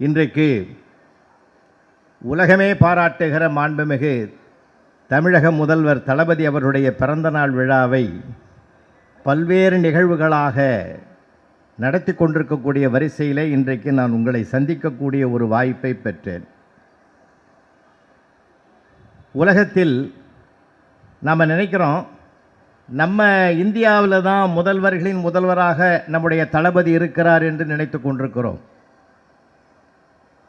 இன்றைக்கு உலகமே பாராட்டுகிற மாண்புமிகு தமிழக முதல்வர் தளபதி அவருடைய பிறந்தநாள் விழாவை பல்வேறு நிகழ்வுகளாக நடத்தி கொண்டிருக்கக்கூடிய வரிசையிலே இன்றைக்கு நான் உங்களை சந்திக்கக்கூடிய ஒரு வாய்ப்பை பெற்றேன். உலகத்தில் நாம் நினைக்கிறோம் நம்ம இந்தியாவில் தான் முதல்வர்களின் முதல்வராக நம்முடைய தளபதி இருக்கிறார் என்று நினைத்து கொண்டிருக்கிறோம்.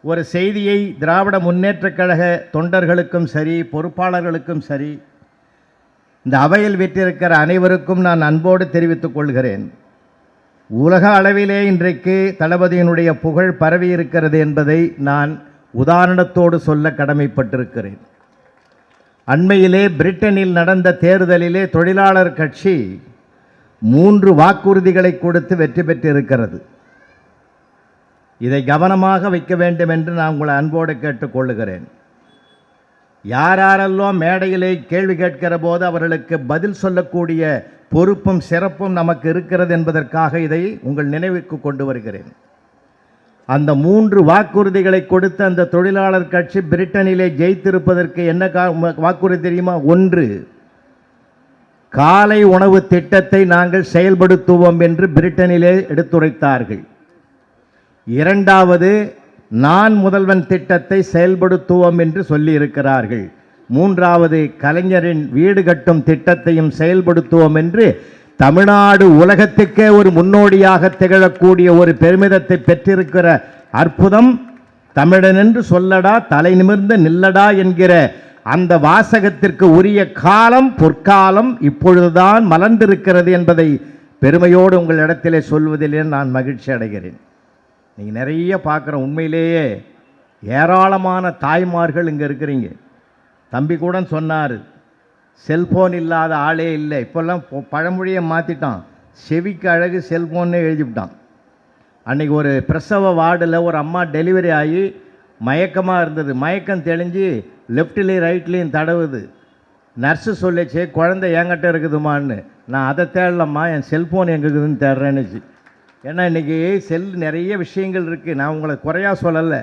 ஒரு செய்தியை திராவிட முன்னேற்றக் கழக தொண்டர்களுக்கும் சரி பொறுப்பாளர்களுக்கும் சரி இந்த அவையில் விட்டிருக்கிற அனைவருக்கும் நான் அன்போடு தெரிவித்துக் கொள்கிறேன். உலக அளவிலே இன்றைக்கு தளபதியினுடைய புகழ் பரவி இருக்கிறது என்பதை நான் உதாரணத்தோடு சொல்ல கடமைப்பட்டிருக்கிறேன். அண்மையிலே பிரிட்டனில் நடந்த தேர்தலிலே தொழிலாளர் கட்சி மூன்று வாக்குறுதிகளை கொடுத்து வெற்றி பெற்றிருக்கிறது. இதை கவனமாக வைக்க வேண்டும் என்று நான் உங்களை அன்போடு கேட்டுக்கொள்ளுகிறேன். யார் யாரெல்லாம் மேடையிலே கேள்வி கேட்கிற போது அவர்களுக்கு பதில் சொல்லக்கூடிய பொறுப்பும் சிறப்பும் நமக்கு இருக்கிறது என்பதற்காக இதை உங்கள் நினைவுக்கு கொண்டு வருகிறேன். அந்த மூன்று வாக்குறுதிகளை கொடுத்த அந்த தொழிலாளர் கட்சி பிரிட்டனிலே ஜெயித்திருப்பதற்கு என்ன கா- வாக்குறுதி தெரியுமா? ஒன்று காலை உணவு திட்டத்தை நாங்கள் செயல்படுத்துவோம் என்று பிரிட்டனிலே எடுத்துரைத்தார்கள். இரண்டாவது நான் முதல்வன் திட்டத்தை செயல்படுத்துவோம் என்று சொல்லியிருக்கிறார்கள். மூன்றாவது கலைஞரின் வீடு கட்டும் திட்டத்தையும் செயல்படுத்துவோம் என்று தமிழ்நாடு உலகத்துக்கே ஒரு முன்னோடியாக திகழக்கூடிய ஒரு பெருமிதத்தை பெற்றிருக்கிற அற்புதம் தமிழன் என்று சொல்லடா தலை நிமிர்ந்து நில்லடா என்கிற அந்த வாசகத்திற்கு உரிய காலம் பொற்காலம் இப்பொழுதுதான் மலர்ந்திருக்கிறது என்பதை பெருமையோடு உங்கள் இடத்திலே சொல்வதிலே நான் மகிழ்ச்சி அடைகிறேன். நீங்கள் நிறைய பார்க்குற உண்மையிலேயே ஏராளமான தாய்மார்கள் இங்கே இருக்கிறீங்க. தம்பி கூட சொன்னார் செல்ஃபோன் இல்லாத ஆளே இல்லை. இப்போல்லாம் பழமொழியை மாற்றிட்டான் செவிக்கு அழகு செல்ஃபோன்னே எழுதிவிட்டான். அன்றைக்கி ஒரு பிரசவ வார்டில் ஒரு அம்மா டெலிவரி ஆகி மயக்கமாக இருந்தது. மயக்கம் தெளிஞ்சு லெஃப்ட்லேயும் ரைட்லேயும் தடவுது. நர்ஸு சொல்லிச்சு குழந்தை என்கிட்ட இருக்குதுமான்னு. நான் அதை தேடலம்மா என் செல்ஃபோன் எங்கே இருக்குதுன்னு தேடுறேன்னுச்சு. ஏன்னா இன்றைக்கி செல் நிறைய விஷயங்கள் இருக்குது நான் உங்களை குறையா சொல்லலை.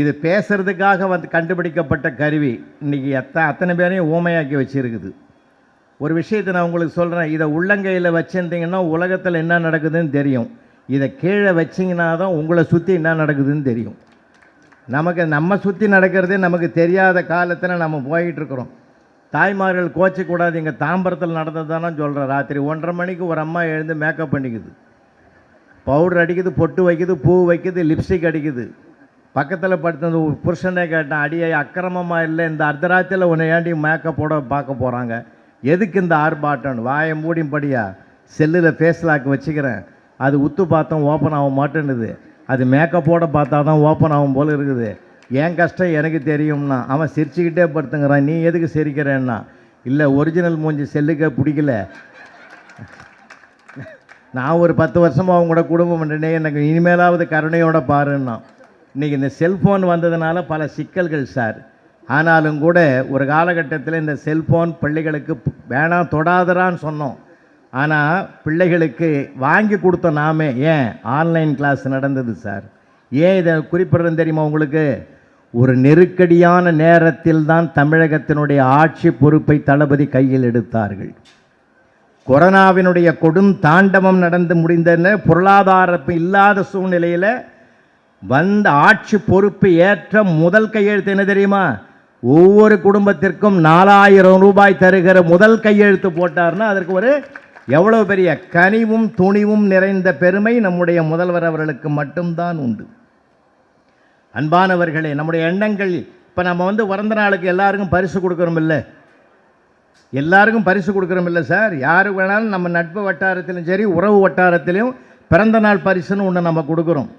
இது பேசுகிறதுக்காக வந்து கண்டுபிடிக்கப்பட்ட கருவி. இன்றைக்கி எத்த அத்தனை பேரையும் ஊமையாக்கி வச்சிருக்குது. ஒரு விஷயத்தை நான் உங்களுக்கு சொல்கிறேன் இதை உள்ளங்கையில் வச்சுருந்தீங்கன்னா உலகத்தில் என்ன நடக்குதுன்னு தெரியும். இதை கீழே வச்சிங்கன்னா தான் உங்களை சுற்றி என்ன நடக்குதுன்னு தெரியும். நமக்கு நம்ம சுற்றி நடக்கிறதே நமக்கு தெரியாத காலத்தில் நம்ம போயிட்டுருக்குறோம் தாய்மார்கள் கோச்சக்கூடாது. இங்கே தாம்பரத்தில் நடந்தது தானே சொல்கிறேன் ராத்திரி ஒன்றரை மணிக்கு ஒரு அம்மா எழுந்து மேக்கப் பண்ணிக்குது. பவுடர் அடிக்குது பொட்டு வைக்குது பூ வைக்குது லிப்ஸ்டிக் அடிக்குது. பக்கத்தில் படுத்த புருஷனே கேட்டான் அடியை அக்கிரமமாக இல்லை இந்த அர்த்தராத்திரியில் உன்னை ஏண்டி மேக்கப்போட பார்க்க போகிறாங்க எதுக்கு இந்த ஆர்ப்பாட்டம் வாயை மூடிம்படியா செல்லில் ஃபேஸ் லாக் வச்சுக்கிறேன். அது உத்து பார்த்தோம் ஓப்பன் ஆக மாட்டேன்னுது. அது மேக்கப்போட பார்த்தா தான் ஓப்பன் ஆகும் போல் இருக்குது. என் கஷ்டம் எனக்கு தெரியும்னா அவன் சிரிச்சுக்கிட்டே படுத்துங்கிறான் நீ எதுக்கு சிரிக்கிறேன்னா? இல்லை ஒரிஜினல் மூஞ்சி செல்லுக்கே பிடிக்கல. நான் ஒரு பத்து வருஷமாக அவங்க கூட குடும்பம் பண்ணுறேனே எனக்கு இனிமேலாவது கருணையோட பாருன்னா. இன்றைக்கி இந்த செல்ஃபோன் வந்ததுனால பல சிக்கல்கள் சார். ஆனாலும் கூட ஒரு காலகட்டத்தில் இந்த செல்ஃபோன் பிள்ளைகளுக்கு வேணாம் தொடாதரான்னு சொன்னோம். ஆனால் பிள்ளைகளுக்கு வாங்கி கொடுத்த நாமே. ஏன்? ஆன்லைன் கிளாஸ் நடந்தது சார். ஏன் இதை குறிப்பிடுறேன்னு தெரியுமா உங்களுக்கு? ஒரு நெருக்கடியான நேரத்தில் தான் தமிழகத்தினுடைய ஆட்சி பொறுப்பை தளபதி கையில் எடுத்தார்கள். கொரோனாவினுடைய கொடும் தாண்டவம் நடந்து முடிந்த பொருளாதாரம் இல்லாத சூழ்நிலையில் வந்த ஆட்சி பொறுப்பு ஏற்ற முதல் கையெழுத்து என்ன தெரியுமா? ஒவ்வொரு குடும்பத்திற்கும் நாலாயிரம் ரூபாய் தருகிற முதல் கையெழுத்து போட்டார்னா அதற்கு ஒரு எவ்வளோ பெரிய கனிவும் துணிவும் நிறைந்த பெருமை நம்முடைய முதல்வர் அவர்களுக்கு மட்டும்தான் உண்டு. அன்பானவர்களே நம்முடைய எண்ணங்கள் இப்போ நம்ம வந்து பிறந்த நாளுக்கு எல்லாருக்கும் பரிசு கொடுக்குறோம் இல்லை? எல்லாருக்கும் பரிசு கொடுக்குறோம் இல்லை சார். யாருக்கு வேணாலும் நம்ம நட்பு வட்டாரத்திலும் சரி உறவு வட்டாரத்திலையும் பிறந்த நாள் பரிசுன்னு ஒன்று நம்ம கொடுக்குறோம்.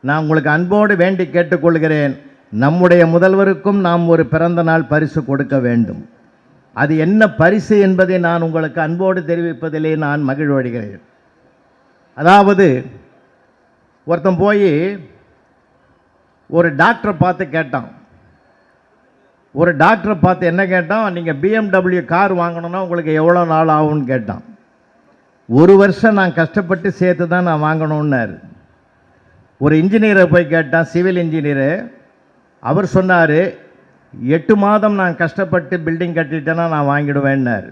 நான் உங்களுக்கு அன்போடு வேண்டி கேட்டுக்கொள்கிறேன். நம்முடைய முதல்வருக்கும் நாம் ஒரு பிறந்த நாள் பரிசு கொடுக்க வேண்டும். அது என்ன பரிசு என்பதை நான் உங்களுக்கு அன்போடு தெரிவிப்பதிலே நான் மகிழ்வடைகிறேன். அதாவது ஒருத்தன் போய் ஒரு டாக்டரை பார்த்து கேட்டான். ஒரு டாக்டரை பார்த்து என்ன கேட்டான்? நீங்கள் பிஎம்டபிள்யூ கார் வாங்கணுன்னா உங்களுக்கு எவ்வளோ நாள் ஆகும்னு கேட்டான். ஒரு வருஷம் நான் கஷ்டப்பட்டு சேர்த்து தான் நான் வாங்கணுன்னாரு ஒரு இன்ஜினியரை போய் கேட்டான் சிவில் இன்ஜினியரு. அவர் சொன்னார் எட்டு மாதம் நான் கஷ்டப்பட்டு பில்டிங் கட்டிட்டேன்னா நான் வாங்கிடுவேன்னார்.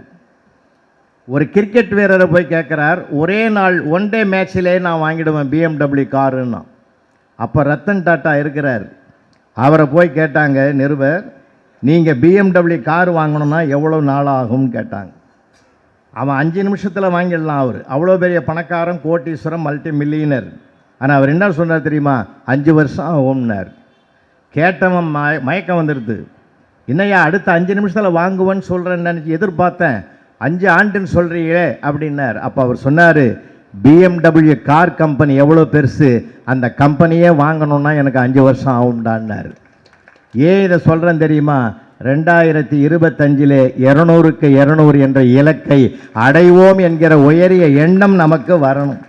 ஒரு கிரிக்கெட் வீரரை போய் கேட்குறார் ஒரே நாள் ஒன் டே மேட்ச்சிலே நான் வாங்கிடுவேன் பிஎம்டபிள்யூ காருன்னா. அப்போ ரத்தன் டாட்டா இருக்கிறார். அவரை போய் கேட்டாங்க நிருபர் நீங்கள் பிஎம்டபிள்யூ கார் வாங்கணும்னா எவ்வளோ நாள் ஆகும்னு கேட்டாங்க. அவன் அஞ்சு நிமிஷத்தில் வாங்கிடலாம் அவர். அவ்வளோ பெரிய பணக்காரன் கோட்டீஸ்வரம் மல்டி மில்லியனர் ஆனால் அவர் என்ன சொன்னார் தெரியுமா? அஞ்சு வருஷம் ஆகும்னார். கேட்டவன் மய மயக்கம் வந்துடுது என்னய்யா அடுத்த அஞ்சு நிமிஷத்தில் வாங்குவேன்னு சொல்கிறேன்னு நினச்சி எதிர்பார்த்தேன். அஞ்சு ஆண்டுன்னு சொல்கிறீங்களே அப்படின்னார். அப்போ அவர் சொன்னார் பிஎம்டபிள்யூ கார் கம்பெனி எவ்வளோ பெருசு அந்த கம்பெனியே வாங்கணுன்னா எனக்கு அஞ்சு வருஷம் ஆகும்டான்னார். ஏன் இதை சொல்கிறேன் தெரியுமா? ரெண்டாயிரத்தி இருபத்தஞ்சிலே இரநூறுக்கு இரநூறு என்ற இலக்கை அடைவோம் என்கிற உயரிய எண்ணம் நமக்கு வரணும்.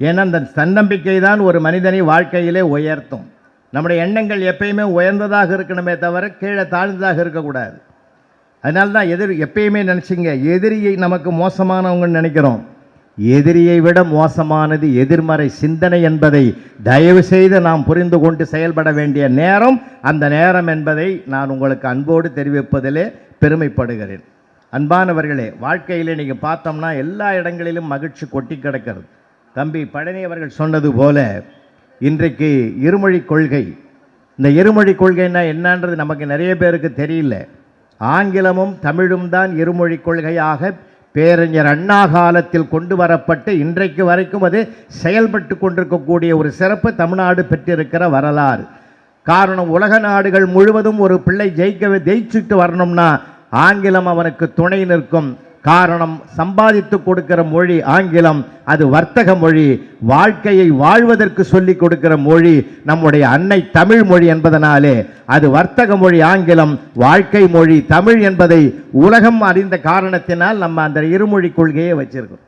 ஏன்னா அந்த தன்னம்பிக்கை தான் ஒரு மனிதனை வாழ்க்கையிலே உயர்த்தும். நம்முடைய எண்ணங்கள் எப்பயுமே உயர்ந்ததாக இருக்கணுமே தவிர கீழே தாழ்ந்ததாக இருக்கக்கூடாது. அதனால தான் எதிர் எப்பயுமே நினச்சிங்க எதிரியை நமக்கு மோசமானவங்கன்னு நினைக்கிறோம். எதிரியை விட மோசமானது எதிர்மறை சிந்தனை என்பதை தயவு செய்து நாம் புரிந்து கொண்டு செயல்பட வேண்டிய நேரம். அந்த நேரம் என்பதை நான் உங்களுக்கு அன்போடு தெரிவிப்பதிலே பெருமைப்படுகிறேன். அன்பானவர்களே வாழ்க்கையிலே நீங்கள் பார்த்தோம்னா எல்லா இடங்களிலும் மகிழ்ச்சி கொட்டி கிடக்கிறது. தம்பி பழனி அவர்கள் சொன்னது போல இன்றைக்கு இருமொழி கொள்கை. இந்த இருமொழி கொள்கைன்னா என்னன்றது நமக்கு நிறைய பேருக்கு தெரியல. ஆங்கிலமும் தமிழும் தான் இருமொழி கொள்கையாக பேரறிஞர் அண்ணா காலத்தில் கொண்டு வரப்பட்டு இன்றைக்கு வரைக்கும் அது செயல்பட்டு கொண்டிருக்கக்கூடிய ஒரு சிறப்பு தமிழ்நாடு பெற்றிருக்கிற வரலாறு. காரணம் உலக நாடுகள் முழுவதும் ஒரு பிள்ளை ஜெயிக்க ஜெயிச்சுட்டு வரணும்னா ஆங்கிலம் அவனுக்கு துணை நிற்கும். காரணம் சம்பாதித்து கொடுக்கிற மொழி ஆங்கிலம் அது வர்த்தக மொழி. வாழ்க்கையை வாழ்வதற்கு சொல்லிக் கொடுக்கிற மொழி நம்முடைய அன்னை தமிழ் மொழி என்பதனாலே அது வர்த்தக மொழி ஆங்கிலம் வாழ்க்கை மொழி தமிழ் என்பதை உலகம் அறிந்த காரணத்தினால் நம்ம அந்த இருமொழி கொள்கையை வச்சிருக்கோம்.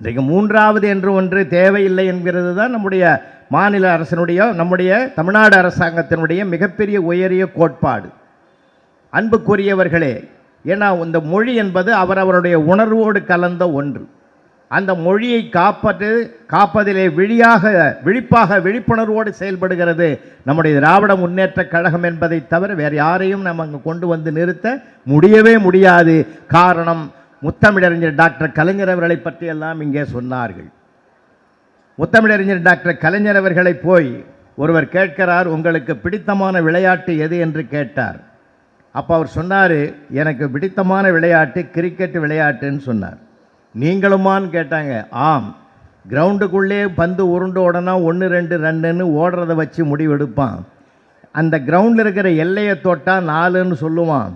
இன்றைக்கு மூன்றாவது என்று ஒன்று தேவையில்லை என்கிறது தான் நம்முடைய மாநில அரசினுடைய நம்முடைய தமிழ்நாடு அரசாங்கத்தினுடைய மிகப்பெரிய உயரிய கோட்பாடு. அன்புக்குரியவர்களே ஏன்னா இந்த மொழி என்பது அவரவருடைய உணர்வோடு கலந்த ஒன்று. அந்த மொழியை காப்பது காப்பதிலே விழியாக விழிப்பாக விழிப்புணர்வோடு செயல்படுகிறது நம்முடைய திராவிட முன்னேற்ற கழகம் என்பதை தவிர வேறு யாரையும் நம்ம அங்கே கொண்டு வந்து நிறுத்த முடியவே முடியாது. காரணம் முத்தமிழறிஞர் டாக்டர் கலைஞர் அவர்களை பற்றியெல்லாம் இங்கே சொன்னார்கள். முத்தமிழறிஞர் டாக்டர் கலைஞர் அவர்களை போய் ஒருவர் கேட்கிறார் உங்களுக்கு பிடித்தமான விளையாட்டு எது? என்று கேட்டார். அப்போ அவர் சொன்னார் எனக்கு பிடித்தமான விளையாட்டு கிரிக்கெட் விளையாட்டுன்னு சொன்னார். நீங்களுமான்னு கேட்டாங்க ஆம். கிரவுண்டுக்குள்ளே பந்து உருண்டு உடனே ஒன்று ரெண்டு ரன்னுன்னு ஓடுறத வச்சு முடிவெடுப்பான். அந்த கிரவுண்டில் இருக்கிற எல்லையை தொட்டால் நாலுன்னு சொல்லுவான்.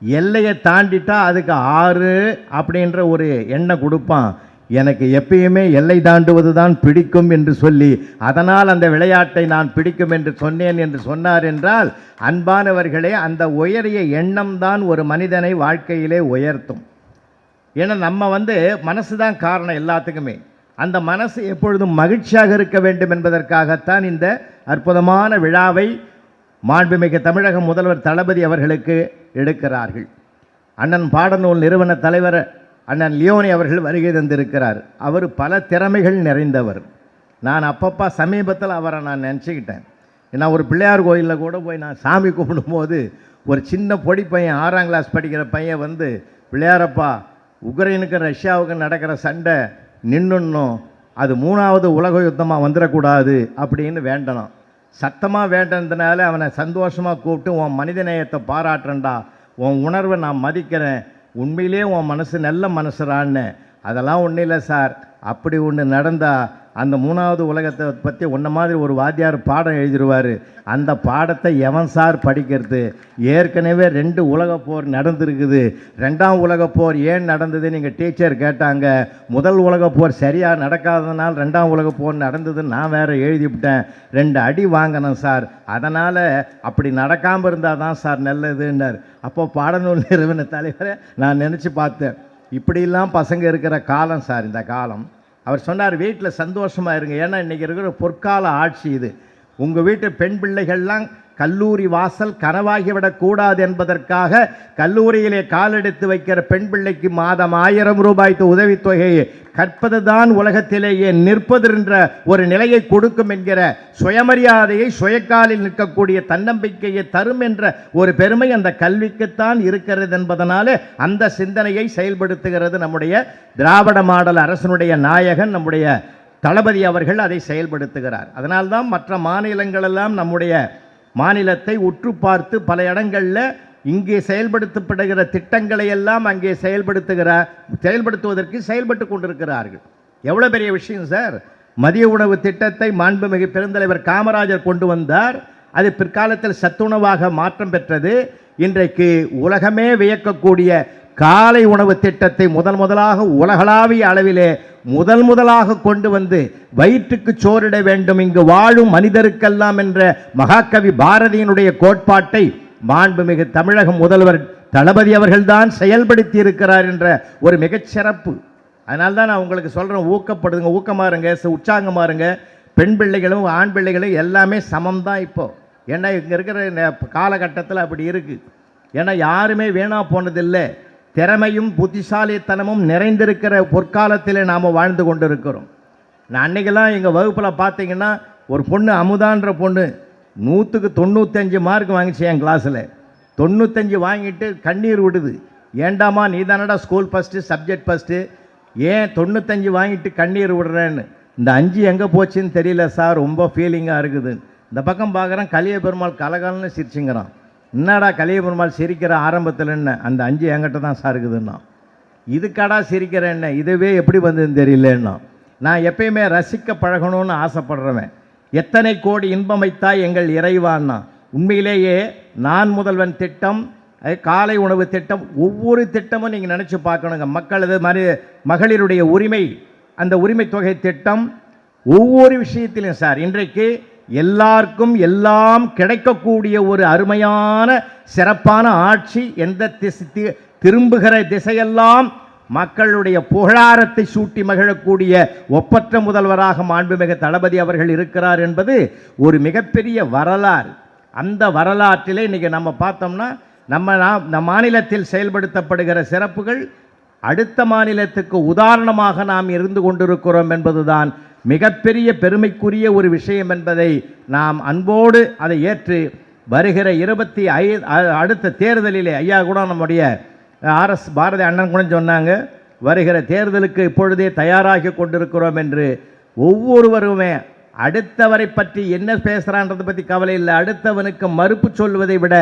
எல்லையை தாண்டிட்டா அதுக்கு ஆறு அப்படின்ற ஒரு எண்ணெய் கொடுப்பான். எனக்கு எப்பயுமே எல்லை தாண்டுவது தான் பிடிக்கும் என்று சொல்லி அதனால் அந்த விளையாட்டை நான் பிடிக்கும் என்று சொன்னேன் என்று சொன்னார் என்றால் அன்பானவர்களே அந்த உயரிய எண்ணம் தான் ஒரு மனிதனை வாழ்க்கையிலே உயர்த்தும். ஏன்னா நம்ம வந்து மனசு தான் காரணம் எல்லாத்துக்குமே. அந்த மனசு எப்பொழுதும் மகிழ்ச்சியாக இருக்க வேண்டும் என்பதற்காகத்தான் இந்த அற்புதமான விழாவை மாண்புமிகு தமிழக முதல்வர் தளபதி அவர்களுக்கு எடுக்கிறார்கள். அண்ணன் பாடநூல் நிறுவன தலைவர் அண்ணன் லியோனி அவர்கள் வருகை தந்திருக்கிறார். அவர் பல திறமைகள் நிறைந்தவர். நான் அப்பப்போ சமீபத்தில் அவரை நான் நினச்சிக்கிட்டேன். ஏன்னா ஒரு பிள்ளையார் கோயிலில் கூட போய் நான் சாமி கும்பிடும்போது ஒரு சின்ன பொடி பையன் ஆறாம் கிளாஸ் படிக்கிற பையன் வந்து பிள்ளையாரப்பா உக்ரைனுக்கு ரஷ்யாவுக்கும் நடக்கிற சண்டை நின்னுன்னும் அது மூணாவது உலக யுத்தமாக வந்துடக்கூடாது அப்படின்னு வேண்டணும். சத்தமாக வேண்டதுனால அவனை சந்தோஷமாக கூப்பிட்டு உன் மனிதநேயத்தை பாராட்டுறேன்டா. உன் உணர்வை நான் மதிக்கிறேன். உண்மையிலே உன் மனசு நல்ல மனசுறான்னு. அதெல்லாம் ஒன்றும் இல்லை சார். அப்படி ஒன்று நடந்தால் அந்த மூணாவது உலகத்தை பற்றி ஒன்றை மாதிரி ஒரு வாத்தியார் பாடம் எழுதிடுவார் அந்த பாடத்தை எவன் சார் படிக்கிறது? ஏற்கனவே ரெண்டு உலகப் போர் நடந்திருக்குது. ரெண்டாம் உலகப் போர் ஏன் நடந்தது நீங்கள் டீச்சர் கேட்டாங்க. முதல் உலகப் போர் சரியாக நடக்காததுனால் ரெண்டாம் உலகப் போர் நடந்ததுன்னு நான் வேற எழுதிவிட்டேன். ரெண்டு அடி வாங்கினேன் சார். அதனால் அப்படி நடக்காமல் இருந்தால் தான் சார் நல்லதுன்னார். அப்போ பாடநூல் நிறுவன தலைவரை நான் நினச்சி பார்த்தேன். இப்படிலாம் பசங்க இருக்கிற காலம் சார் இந்த காலம். அவர் சொன்னார் வீட்டில் சந்தோஷமாக இருங்க. ஏன்னா இன்றைக்கி இருக்கிற பொற்கால ஆட்சி இது. உங்கள் வீட்டு பெண் பிள்ளைகள்லாம் கல்லூரி வாசல் கனவாகிவிடக் கூடாது என்பதற்காக கல்லூரியிலே காலெடுத்து வைக்கிற பெண் பிள்ளைக்கு மாதம் ஆயிரம் ரூபாய் உதவித்தொகையை கற்பதுதான் உலகத்திலேயே நிற்பது என்ற ஒரு நிலையை கொடுக்கும் என்கிற சுயமரியாதையை சுயக்காலில் நிற்கக்கூடிய தன்னம்பிக்கையை தரும் என்ற ஒரு பெருமை அந்த கல்விக்குத்தான் இருக்கிறது என்பதனாலே அந்த சிந்தனையை செயல்படுத்துகிறது நம்முடைய திராவிட மாடல் அரசனுடைய நாயகன் நம்முடைய தளபதி அவர்கள் அதை செயல்படுத்துகிறார். அதனால்தான் மற்ற மாநிலங்களெல்லாம் நம்முடைய மாநிலத்தை உற்று பார்த்து பல இடங்களில் இங்கே செயல்படுத்தப்படுகிற திட்டங்களை எல்லாம் அங்கே செயல்படுத்துகிற செயல்படுத்துவதற்கு செயல்பட்டு கொண்டிருக்கிறார்கள். எவ்வளோ பெரிய விஷயம் சார்? மதிய உணவு திட்டத்தை மாண்புமிகு பெருந்தலைவர் காமராஜர் கொண்டு வந்தார். அது பிற்காலத்தில் சத்துணவாக மாற்றம் பெற்றது. இன்றைக்கு உலகமே வியக்கக்கூடிய காலை உணவு திட்டத்தை முதல் முதலாக உலகளாவிய அளவிலே முதல் முதலாக கொண்டு வந்து வயிற்றுக்கு சோறிட வேண்டும். இங்கு வாழும் மனிதருக்கெல்லாம் என்ற மகாகவி பாரதியினுடைய கோட்பாட்டை மாண்புமிகு தமிழக முதல்வர் தளபதி அவர்கள்தான் செயல்படுத்தி இருக்கிறார் என்ற ஒரு மிகச்சிறப்பு அதனால தான் நான் உங்களுக்கு சொல்கிறேன் ஊக்கப்படுதுங்க ஊக்கமாருங்க இருங்க ச- இருங்க பெண் பிள்ளைகளும் ஆண் பிள்ளைகளும் எல்லாமே சமம் தான் இப்போது ஏன்னா இங்கே இருக்கிற காலகட்டத்தில் அப்படி இருக்குது ஏன்னா யாருமே வீணாக போனதில்லை. திறமையும் புத்திசாலித்தனமும் நிறைந்திருக்கிற பொற்காலத்தில் நாம் வாழ்ந்து கொண்டிருக்கிறோம். நான் அன்னைக்கெல்லாம் எங்கள் வகுப்பில் பார்த்தீங்கன்னா ஒரு பொண்ணு அமுதான்ற பொண்ணு நூற்றுக்கு தொண்ணூத்தஞ்சு மார்க் வாங்கிச்சு என் கிளாஸில் தொண்ணூத்தஞ்சு வாங்கிட்டு கண்ணீர் விடுது. ஏண்டாமா நீ தானடா ஸ்கூல் ஃபஸ்ட்டு சப்ஜெக்ட் ஃபஸ்ட்டு ஏன் தொண்ணூத்தஞ்சு வாங்கிட்டு கண்ணீர் விடுறேன்னு? இந்த அஞ்சு எங்கே போச்சுன்னு தெரியல சார் ரொம்ப ஃபீலிங்காக இருக்குது இந்த பக்கம் பார்க்குறேன் கலிய பெருமாள் கலகலன்னு சிரிச்சுங்கிறான். என்னடா கலியபெருமாள் சிரிக்கிற ஆரம்பத்தில் என்ன? அந்த அஞ்சு என்கிட்ட தான் சார் இருக்குதுன்னா. இதுக்காடா சிரிக்கிற என்ன? இதுவே எப்படி வந்ததுன்னு தெரியலன்னா. நான் எப்பயுமே ரசிக்க பழகணும்னு ஆசைப்படுறவன். எத்தனை கோடி இன்பம் எங்கள் இறைவான்னா. உண்மையிலேயே நான் முதல்வன் திட்டம் அது காலை உணவு திட்டம் ஒவ்வொரு திட்டமும் நீங்கள் நினச்சி பார்க்கணுங்க. மக்களது மனி மகளிருடைய உரிமை அந்த உரிமை தொகை திட்டம் ஒவ்வொரு விஷயத்திலும் சார் இன்றைக்கு எல்லாருக்கும் எல்லாம் கிடைக்கக்கூடிய ஒரு அருமையான சிறப்பான ஆட்சி எந்த திசை திரும்புகிற திசையெல்லாம் மக்களுடைய புகழாரத்தை சூட்டி மகிழக்கூடிய ஒப்பற்ற முதல்வராக மாண்புமிகு தளபதி அவர்கள் இருக்கிறார் என்பது ஒரு மிகப்பெரிய வரலாறு. அந்த வரலாற்றிலே இன்றைக்கி நம்ம பார்த்தோம்னா நம்ம நம் மாநிலத்தில் செயல்படுத்தப்படுகிற சிறப்புகள் அடுத்த மாநிலத்துக்கு உதாரணமாக நாம் இருந்து கொண்டிருக்கிறோம் என்பதுதான் மிகப்பெரிய பெருமைக்குரிய ஒரு விஷயம் என்பதை நாம் அன்போடு அதை ஏற்று வருகிற இருபத்தி ஐ அடுத்த தேர்தலிலே ஐயா கூட நம்முடைய ஆர்எஸ் பாரதி அண்ணன் கூட சொன்னாங்க வருகிற தேர்தலுக்கு இப்பொழுதே தயாராகி கொண்டிருக்கிறோம் என்று ஒவ்வொருவருமே அடுத்தவரை பற்றி என்ன பேசுகிறான்றதை பற்றி கவலை இல்லை. அடுத்தவனுக்கு மறுப்பு சொல்வதை விட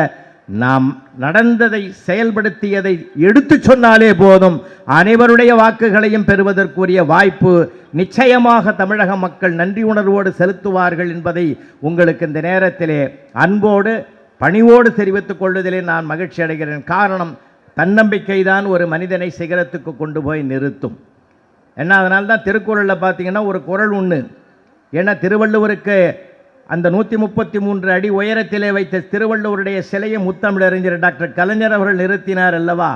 நாம் நடந்ததை செயல்படுத்தியதை எடுத்து சொன்னாலே போதும். அனைவருடைய வாக்குகளையும் பெறுவதற்குரிய வாய்ப்பு நிச்சயமாக தமிழக மக்கள் நன்றி உணர்வோடு செலுத்துவார்கள் என்பதை உங்களுக்கு இந்த நேரத்திலே அன்போடு பணிவோடு தெரிவித்துக் கொள்வதிலே நான் மகிழ்ச்சி அடைகிறேன். காரணம் தன்னம்பிக்கை தான் ஒரு மனிதனை சிகரத்துக்கு கொண்டு போய் நிறுத்தும். ஏன்னா அதனால்தான் திருக்குறளில் பார்த்தீங்கன்னா ஒரு குறள் ஒன்று ஏன்னா திருவள்ளுவருக்கு அந்த நூற்றி முப்பத்தி மூன்று அடி உயரத்திலே வைத்த திருவள்ளுவருடைய சிலையை முத்தமிழறிஞர் டாக்டர் கலைஞர் அவர்கள் நிறுத்தினார் அல்லவா?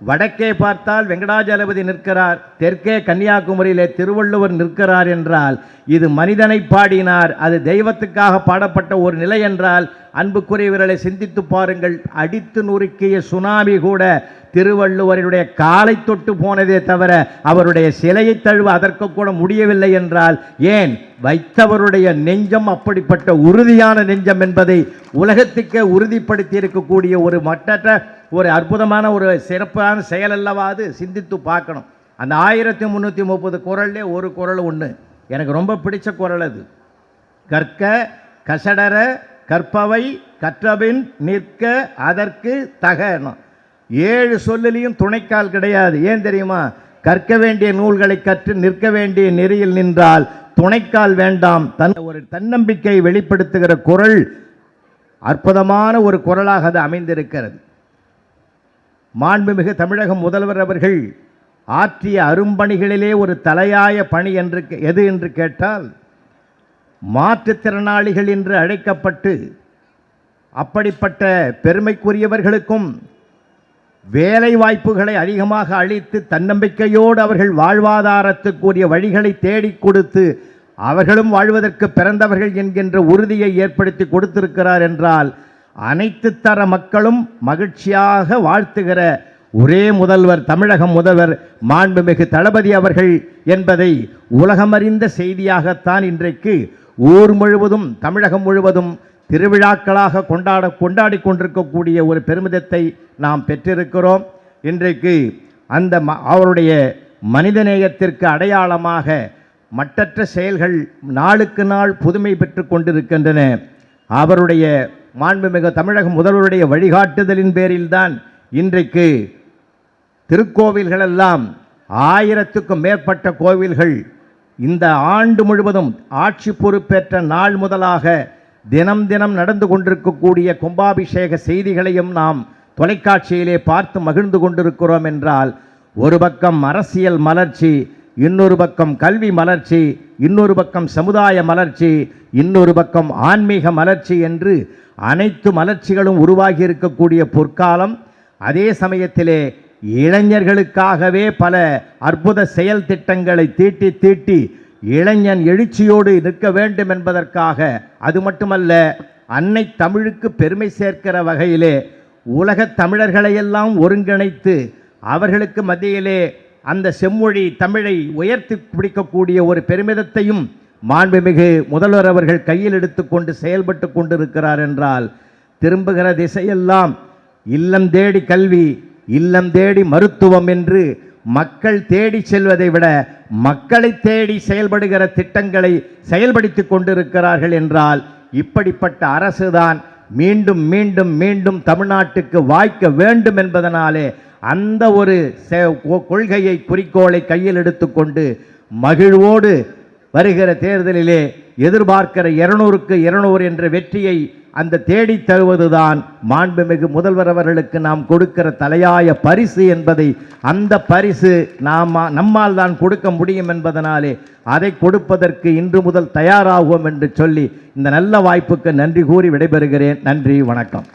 வடக்கே பார்த்தால் வெங்கடாஜலபதி நிற்கிறார் தெற்கே கன்னியாகுமரியிலே திருவள்ளுவர் நிற்கிறார் என்றால் இது மனிதனை பாடினார் அது தெய்வத்துக்காக பாடப்பட்ட ஒரு நிலை என்றால் அன்புக்குரியவர்களை சிந்தித்து பாருங்கள் அடித்து நொறுக்கிய சுனாமி கூட திருவள்ளுவருடைய காலை தொட்டு போனதே தவிர அவருடைய சிலையை தழுவ அதற்கு கூட முடியவில்லை என்றால் ஏன்? வைத்தவருடைய நெஞ்சம் அப்படிப்பட்ட உறுதியான நெஞ்சம் என்பதை உலகத்துக்கே உறுதிப்படுத்தி இருக்கக்கூடிய ஒரு மட்டற்ற ஒரு அற்புதமான ஒரு சிறப்பான செயல் அல்லவா அது? சிந்தித்து பார்க்கணும். அந்த ஆயிரத்தி முந்நூற்றி முப்பது குரல்லே ஒரு குரல் ஒன்று எனக்கு ரொம்ப பிடிச்ச குரல் அது. கற்க கசடர கற்பவை கற்றபின் நிற்க அதற்கு தகணும் ஏழு சொல்லிலையும் துணைக்கால் கிடையாது. ஏன் தெரியுமா? கற்க வேண்டிய நூல்களை கற்று நிற்க வேண்டிய நெறியில் நின்றால் துணைக்கால் வேண்டாம். தன் ஒரு தன்னம்பிக்கை வெளிப்படுத்துகிற குரல் அற்புதமான ஒரு குரலாக அது அமைந்திருக்கிறது. மாண்புமிகு தமிழக முதல்வர் அவர்கள் ஆற்றிய அரும்பணிகளிலே ஒரு தலையாய பணி என்று கே- எது என்று கேட்டால் மாற்றுத்திறனாளிகள் என்று அழைக்கப்பட்டு அப்படிப்பட்ட பெருமைக்குரியவர்களுக்கும் வேலை வாய்ப்புகளை அதிகமாக அளித்து தன்னம்பிக்கையோடு அவர்கள் வாழ்வாதாரத்துக்குரிய வழிகளை தேடிக் கொடுத்து அவர்களும் வாழ்வதற்கு பிறந்தவர்கள் என்கின்ற உறுதியை ஏற்படுத்தி கொடுத்திருக்கிறார் என்றால் அனைத்து தர மக்களும் மகிழ்ச்சியாக வாழ்த்துகிற ஒரே முதல்வர் தமிழக முதல்வர் மாண்புமிகு தளபதி அவர்கள் என்பதை உலகமறிந்த செய்தியாகத்தான் இன்றைக்கு ஊர் முழுவதும் தமிழகம் முழுவதும் திருவிழாக்களாக கொண்டாட கொண்டாடி கொண்டிருக்கக்கூடிய ஒரு பெருமிதத்தை நாம் பெற்றிருக்கிறோம். இன்றைக்கு அந்த ம- அவருடைய மனிதநேயத்திற்கு அடையாளமாக மட்டற்ற செயல்கள் நாளுக்கு நாள் புதுமை பெற்று கொண்டிருக்கின்றன. அவருடைய மாண்புமிகு தமிழக முதல்வருடைய வழிகாட்டுதலின் பேரில்தான் இன்றைக்கு திருக்கோவில்களெல்லாம் ஆயிரத்துக்கும் மேற்பட்ட கோவில்கள் இந்த ஆண்டு முழுவதும் ஆட்சி பொறுப்பேற்ற நாள் முதலாக தினம் தினம் நடந்து கொண்டிருக்கக்கூடிய கும்பாபிஷேக செய்திகளையும் நாம் தொலைக்காட்சியிலே பார்த்து மகிழ்ந்து கொண்டிருக்கிறோம் என்றால் ஒரு பக்கம் அரசியல் மலர்ச்சி இன்னொரு பக்கம் கல்வி மலர்ச்சி இன்னொரு பக்கம் சமுதாய மலர்ச்சி இன்னொரு பக்கம் ஆன்மீக மலர்ச்சி என்று அனைத்து மலர்ச்சிகளும் உருவாகி இருக்கக்கூடிய பொற்காலம் அதே சமயத்திலே இளைஞர்களுக்காகவே பல அற்புத செயல் திட்டங்களை தீட்டி தீட்டி இளைஞன் எழுச்சியோடு நிற்க வேண்டும் என்பதற்காக அது மட்டுமல்ல அன்னை தமிழுக்கு பெருமை சேர்க்கிற வகையிலே உலகத் தமிழர்களையெல்லாம் ஒருங்கிணைத்து அவர்களுக்கு மத்தியிலே அந்த செம்மொழி தமிழை உயர்த்தி பிடிக்கக்கூடிய ஒரு பெருமிதத்தையும் மாண்புமிகு முதல்வர் அவர்கள் கையில் எடுத்துக்கொண்டு செயல்பட்டு கொண்டிருக்கிறார் என்றால் திரும்புகிற திசையெல்லாம் இல்லம் தேடி கல்வி இல்லம் தேடி மருத்துவம் என்று மக்கள் தேடி செல்வதை விட மக்களை தேடி செயல்படுகிற திட்டங்களை செயல்படுத்தி கொண்டிருக்கிறார்கள் என்றால் இப்படிப்பட்ட அரசுதான் மீண்டும் மீண்டும் மீண்டும் தமிழ்நாட்டுக்கு வாய்க்க வேண்டும் என்பதனாலே அந்த ஒரு கொள்கையை குறிக்கோளை கையில் எடுத்துக்கொண்டு மகிழ்வோடு வருகிற தேர்தலிலே எதிர்பார்க்கிற இருநூறுக்கு இருநூறு என்ற வெற்றியை அந்த தேடித் தருவதுதான் மாண்புமிகு முதல்வர் அவர்களுக்கு நாம் கொடுக்கிற தலையாய பரிசு என்பதை அந்த பரிசு நாம் நம்மால் தான் கொடுக்க முடியும் என்பதனாலே அதை கொடுப்பதற்கு இன்று முதல் தயாராகுவோம் என்று சொல்லி இந்த நல்ல வாய்ப்புக்கு நன்றி கூறி விடைபெறுகிறேன். நன்றி வணக்கம்.